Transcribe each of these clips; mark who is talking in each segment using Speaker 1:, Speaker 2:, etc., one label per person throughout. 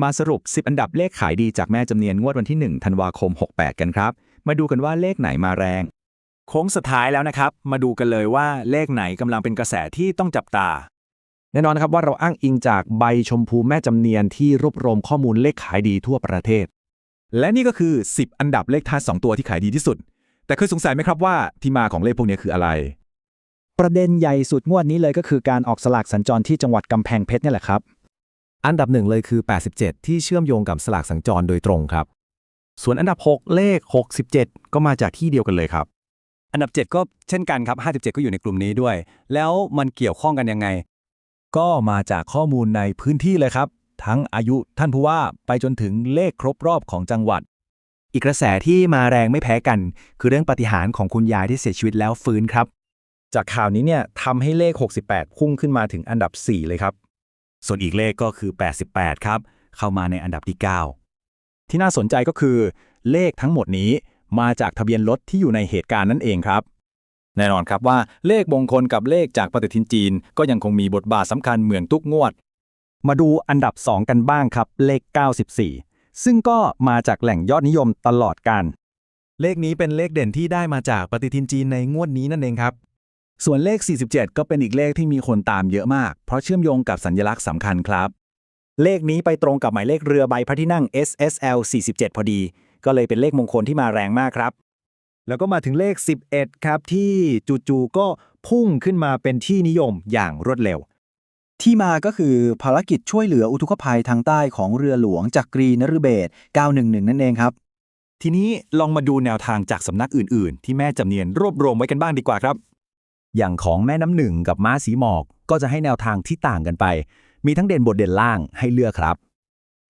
Speaker 1: มาสรุป 10 อันดับเลขขายดีจากแม่จำเนียนงวดวันที่ 1 ธันวาคม 68 กันครับ มาดูกันว่าเลขไหนมาแรง
Speaker 2: โค้งสุดท้ายแล้วนะครับ มาดูกันเลยว่าเลขไหนกำลังเป็นกระแสที่ต้องจับตา
Speaker 3: แน่นอนครับว่าเราอ้างอิงจากใบชมพูแม่จำเนียนที่รวบรวมข้อมูลเลขขายดีทั่วประเทศ
Speaker 1: และนี่ก็คือ 10 อันดับเลขท้าย2ตัวที่ขายดีที่สุด แต่เคยสงสัยไหมครับว่าที่มาของเลขพวกนี้คืออะไร
Speaker 4: ประเด็นใหญ่สุดงวดนี้เลยก็คือการออกสลากสัญจรที่จังหวัดกำแพงเพชรนี่แหละครับ
Speaker 3: อันดับหนึ่งเลยคือ 87 ที่เชื่อมโยงกับสลากสัญจรโดยตรงครับ ส่วนอันดับ 6 เลข 67 ก็มาจากที่เดียวกันเลยครับ
Speaker 2: อันดับ 7 ก็เช่นกันครับ 57 ก็อยู่ในกลุ่มนี้ด้วย แล้วมันเกี่ยวข้องกันยังไง
Speaker 3: ก็มาจากข้อมูลในพื้นที่เลยครับ ทั้งอายุท่านผู้ว่าไปจนถึงเลขครบรอบของจังหวัด
Speaker 5: อีกกระแสที่มาแรงไม่แพ้กัน คือเรื่องปฏิหารของคุณยายที่เสียชีวิตแล้วฟื้นครับ
Speaker 3: จากข่าวนี้เนี่ยทำให้เลข 68 พุ่งขึ้นมาถึงอันดับ 4 เลยครับ
Speaker 2: ส่วนอีกเลขก็คือ 88 ครับ เข้ามาในอันดับที่ 9
Speaker 1: ที่น่าสนใจก็คือ เลขทั้งหมดนี้มาจากทะเบียนรถที่อยู่ในเหตุการณ์นั่นเองครับ แน่นอนครับว่าเลขมงคลกับเลขจากปฏิทินจีน ก็ยังคงมีบทบาทสำคัญเหมือนทุกงวด
Speaker 4: มาดูอันดับ 2 กันบ้างครับ เลข 94 ซึ่งก็มาจากแหล่งยอดนิยมตลอดการ
Speaker 3: เลขนี้เป็นเลขเด่นที่ได้มาจากปฏิทินจีนในงวดนี้นั่นเองครับ
Speaker 1: ส่วนเลข 47 ก็เป็นอีกเลขที่มีคนตามเยอะมาก เพราะเชื่อมโยงกับสัญลักษณ์สำคัญครับ
Speaker 4: เลขนี้ไปตรงกับหมายเลขเรือใบพระที่นั่ง SSL 47 พอดี ก็เลยเป็นเลขมงคลที่มาแรงมากครับ แล้วก็มาถึงเลข 11 ครับ ที่จู่ๆก็พุ่งขึ้นมาเป็นที่นิยมอย่างรวดเร็ว ที่มาก็คือภารกิจช่วยเหลืออุทกภัยทางใต้ของเรือหลวงจากกรีนฤเบศ911 นั่นเองครับ
Speaker 2: ทีนี้ลองมาดูแนวทางจากสำนักอื่น ๆ ที่แม่จำเนียนรวบรวมไว้กันบ้างดีกว่าครับ
Speaker 5: อย่างของแม่น้ำหนึ่งกับม้าสีหมอกก็จะให้แนวทางที่ต่างกันไป มีทั้งเด่นบทเด่นล่างให้เลือกครับ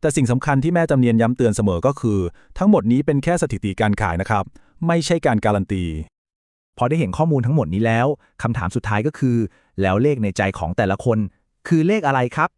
Speaker 3: แต่สิ่งสำคัญที่แม่จำเนียนย้ำเตือนเสมอก็คือ ทั้งหมดนี้เป็นแค่สถิติการขายนะครับ ไม่ใช่การการันตี
Speaker 5: พอได้เห็นข้อมูลทั้งหมดนี้แล้วคำถามสุดท้ายก็คือ แล้วเลขในใจของแต่ละคน คือเลขอะไรครับ